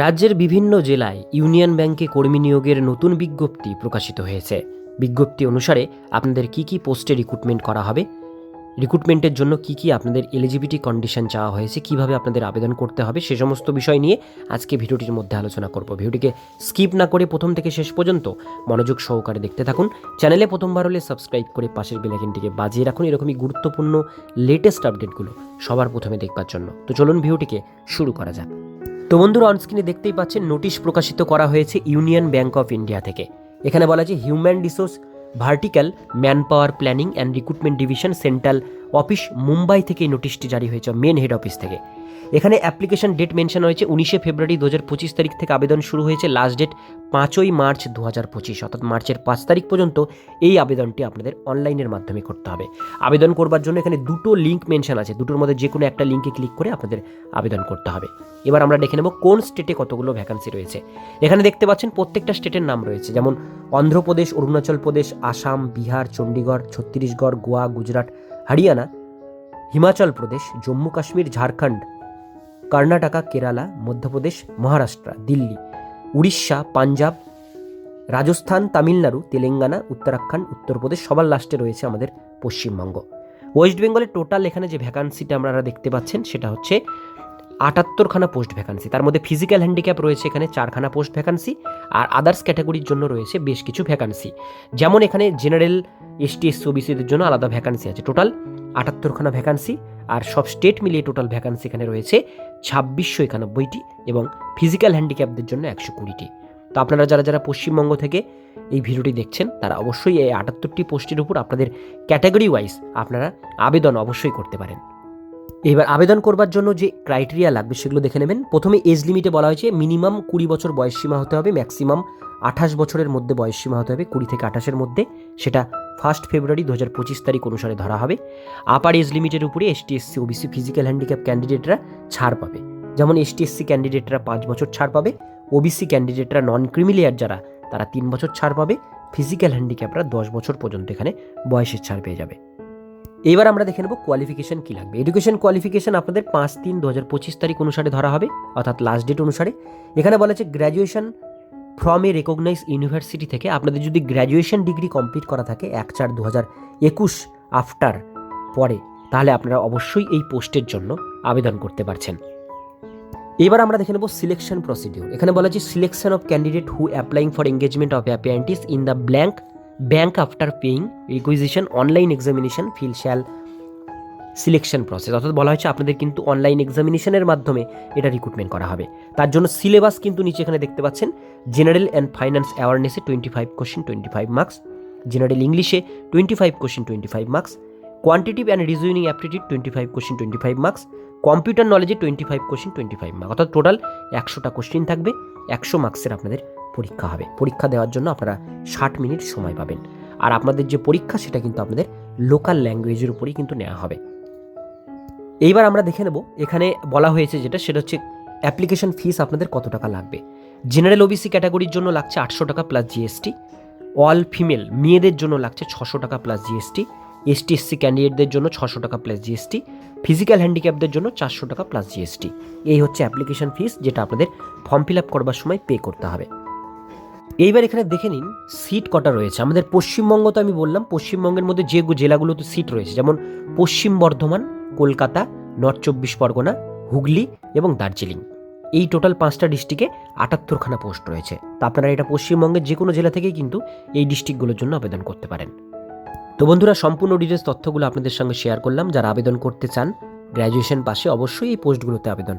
রাজ্যের বিভিন্ন জেলায় ইউনিয়ন ব্যাংকে কর্মী নিয়োগের নতুন বিজ্ঞপ্তি প্রকাশিত হয়েছে। বিজ্ঞপ্তি অনুসারে আপনাদের কি কি পোস্টে রিক্রুটমেন্ট করা হবে রিক্রুটমেন্টের জন্য কি কি আপনাদের এলিজিবিলিটি কন্ডিশন চাওয়া হয়েছে, কীভাবে আপনাদের আবেদন করতে হবে, সে সমস্ত বিষয় নিয়ে আজকে ভিডিওটির মধ্যে আলোচনা করব। ভিডিওটিকে স্কিপ না করে প্রথম থেকে শেষ পর্যন্ত মনোযোগ সহকারে দেখতে থাকুন। চ্যানেলে প্রথমবার হলে সাবস্ক্রাইব করে পাশের বেলাইকনটিকে বাজিয়ে রাখুন। এরকমই গুরুত্বপূর্ণ লেটেস্ট আপডেটগুলো সবার প্রথমে দেখবার জন্য। তো চলুন ভিডিওটিকে শুরু করা যাক। তো বন্ধুরা অনস্ক্রিনে দেখতেই পাচ্ছেন, নোটিশ প্রকাশিত করা হয়েছে ইউনিয়ন ব্যাঙ্ক অফ ইন্ডিয়া থেকে। এখানে বলা আছে, human resource, vertical man power planning and recruitment division central office Mumbai থেকে এই নোটিশটি জারি হয়েছে, মেন হেড অফিস থেকে। এখানে অ্যাপ্লিকেশন ডেট মেনশন হয়েছে, উনিশে ফেব্রুয়ারি দু হাজার পঁচিশ তারিখ থেকে আবেদন শুরু হয়েছে, লাস্ট ডেট পাঁচই মার্চ দু হাজার পঁচিশ, অর্থাৎ মার্চের পাঁচ তারিখ পর্যন্ত এই আবেদনটি আপনাদের অনলাইনের মাধ্যমে করতে হবে। আবেদন করবার জন্য এখানে দুটো লিঙ্ক মেনশন আছে, দুটোর মধ্যে যে কোনো একটা লিঙ্কে ক্লিক করে আপনাদের আবেদন করতে হবে। এবার আমরা দেখে নেব কোন স্টেটে কতগুলো ভ্যাকান্সি রয়েছে। এখানে দেখতে পাচ্ছেন প্রত্যেকটা স্টেটের নাম রয়েছে, যেমন অন্ধ্রপ্রদেশ, অরুণাচল প্রদেশ, আসাম, বিহার, চণ্ডীগড়, ছত্তিশগড়, গোয়া, গুজরাট হরিয়ানা, হিমাচল প্রদেশ, জম্মু কাশ্মীর, ঝাড়খণ্ড, কর্ণাটকা, কেরালা, মধ্যপ্রদেশ, মহারাষ্ট্র, দিল্লি, উড়িষ্যা, পাঞ্জাব, রাজস্থান, তামিলনাড়ু, তেলেঙ্গানা, উত্তরাখণ্ড, উত্তরপ্রদেশ সবার লাস্টে রয়েছে আমাদের পশ্চিমবঙ্গ। ওয়েস্ট বেঙ্গলের টোটাল এখানে যে ভ্যাকান্সিটা আপনারা দেখতে পাচ্ছেন সেটা হচ্ছে আটাত্তরখানা পোস্ট ভ্যাকান্সি তার মধ্যে ফিজিক্যাল হ্যান্ডিক্যাপ রয়েছে এখানে চারখানা পোস্ট ভ্যাকান্সি আর আদার্স ক্যাটাগরির জন্য রয়েছে বেশ কিছু ভ্যাকান্সি যেমন এখানে জেনারেল এসটি এস ওবিসিদের জন্য আলাদা ভ্যাকান্সি আছে। টোটাল আটাত্তরখানা ভ্যাকান্সি আর সব স্টেট মিলিয়ে টোটাল ভ্যাকান্সি এখানে রয়েছে ছাব্বিশশো একানব্বইটি এবং ফিজিক্যাল হ্যান্ডিক্যাপদের জন্য একশো কুড়িটি। তো আপনারা যারা যারা পশ্চিমবঙ্গ থেকে এই ভিডিওটি দেখছেন, তারা অবশ্যই এই আটাত্তরটি পোস্টের উপর আপনাদের ক্যাটাগরি ওয়াইজ আপনারা আবেদন অবশ্যই করতে পারেন। এবার আবেদন করবার জন্য যে ক্রাইটেরিয়া লাগবে সেগুলো দেখে নেবেন। প্রথমে এজ লিমিটে বলা হয়েছে মিনিমাম কুড়ি বছর বয়স সীমা হতে হবে ম্যাক্সিমাম আঠাশ বছরের মধ্যে বয়স সীমা হতে হবে, কুড়ি থেকে আঠাশের মধ্যে। সেটা ফার্স্ট ফেব্রুয়ারি দু হাজার পঁচিশ তারিখ অনুসারে ধরা হবে। আপার এজ লিমিটের উপরে ST SC OBC physical handicap ক্যান্ডিডেটরা ছাড় পাবে। যেমন এসটি এসসি ক্যান্ডিডেটরা পাঁচ বছর ছাড় পাবে ওবিসি ক্যান্ডিডেটরা নন ক্রিমিলিয়ার যারা, তারা তিন বছর ছাড় পাবে ফিজিক্যাল হ্যান্ডিক্যাপরা দশ বছর পর্যন্ত এখানে বয়সের ছাড় পেয়ে যাবে। এবার আমরা দেখে নেব কোয়ালিফিকেশন কী লাগবে। এডুকেশন কোয়ালিফিকেশন আপনাদের পাঁচ তিন দু হাজার পঁচিশ তারিখ অনুসারে ধরা হবে, অর্থাৎ লাস্ট ডেট অনুসারে। এখানে বলা আছে graduation from a recognise university থেকে আপনাদের যদি গ্র্যাজুয়েশন ডিগ্রি কমপ্লিট করা থাকে এক চার দু হাজার একুশ আফটার পরে, তাহলে আপনারা অবশ্যই এই পোস্টের জন্য আবেদন করতে পারছেন। এবার আমরা দেখে নেব সিলেকশন প্রসিডিউর এখানে বলা আছে selection of candidate who applying for engagement of apprentices in the blank bank after paying requisition online examination fill shall selection process অর্থাৎ বলা হয়েছে আপনাদের কিন্তু অনলাইন এক্সামিনেশনের মাধ্যমে এটা রিক্রুটমেন্ট করা হবে। তার জন্য সিলেবাস কিন্তু নিচে এখানে দেখতে পাচ্ছেন general and finance অ্যাওয়ারনেসে twenty five question twenty five marks general ইংলিশে twenty five question twenty five marks quantitative and reasoning aptitude twenty five question twenty five marks computer নলেজে twenty five question twenty five marks অর্থাৎ total একশোটা question থাকবে, একশো মার্কসের আপনাদের পরীক্ষা হবে। পরীক্ষা দেওয়ার জন্য আপনারা ষাট মিনিট সময় পাবেন। আর আপনাদের যে পরীক্ষা, সেটা কিন্তু আপনাদের লোকাল ল্যাঙ্গুয়েজের উপরেই কিন্তু নেওয়া হবে। এইবার আমরা দেখে নেব, এখানে বলা হয়েছে যেটা, সেটা হচ্ছে অ্যাপ্লিকেশন ফিস আপনাদের কত টাকা লাগবে? জেনারেল ওবিসি ক্যাটাগরির জন্য লাগছে আটশো টাকা প্লাস জিএসটি অল ফিমেল মেয়েদের জন্য লাগছে ছশো টাকা প্লাস জিএসটি এসটি এসসি ক্যান্ডিডেটদের জন্য ছশো টাকা প্লাস জিএসটি ফিজিক্যাল হ্যান্ডিক্যাপদের জন্য চারশো টাকা প্লাস জিএসটি এই হচ্ছে অ্যাপ্লিকেশন ফিস যেটা আপনাদের ফর্ম ফিল আপ করবার সময় পে করতে হবে। এইবার এখানে দেখে নিন সিট কটা রয়েছে। আমাদের পশ্চিমবঙ্গ তো আমি বললাম, পশ্চিমবঙ্গের মধ্যে যে জেলাগুলোতে সিট রয়েছে, যেমন পশ্চিম বর্ধমান, কলকাতা নর্থ চব্বিশ পরগনা, হুগলি এবং দার্জিলিং। এই টোটাল পাঁচটা ডিস্ট্রিক্টে আটাত্তরখানা পোস্ট রয়েছে। তা আপনারা এটা পশ্চিমবঙ্গের যে কোনো জেলা থেকেই কিন্তু এই ডিস্ট্রিক্টগুলোর জন্য আবেদন করতে পারেন। তো বন্ধুরা, সম্পূর্ণ ডিটেলস তথ্যগুলো আপনাদের সঙ্গে শেয়ার করলাম। যারা আবেদন করতে চান গ্র্যাজুয়েশন পাশে অবশ্যই এই পোস্টগুলোতে আবেদন।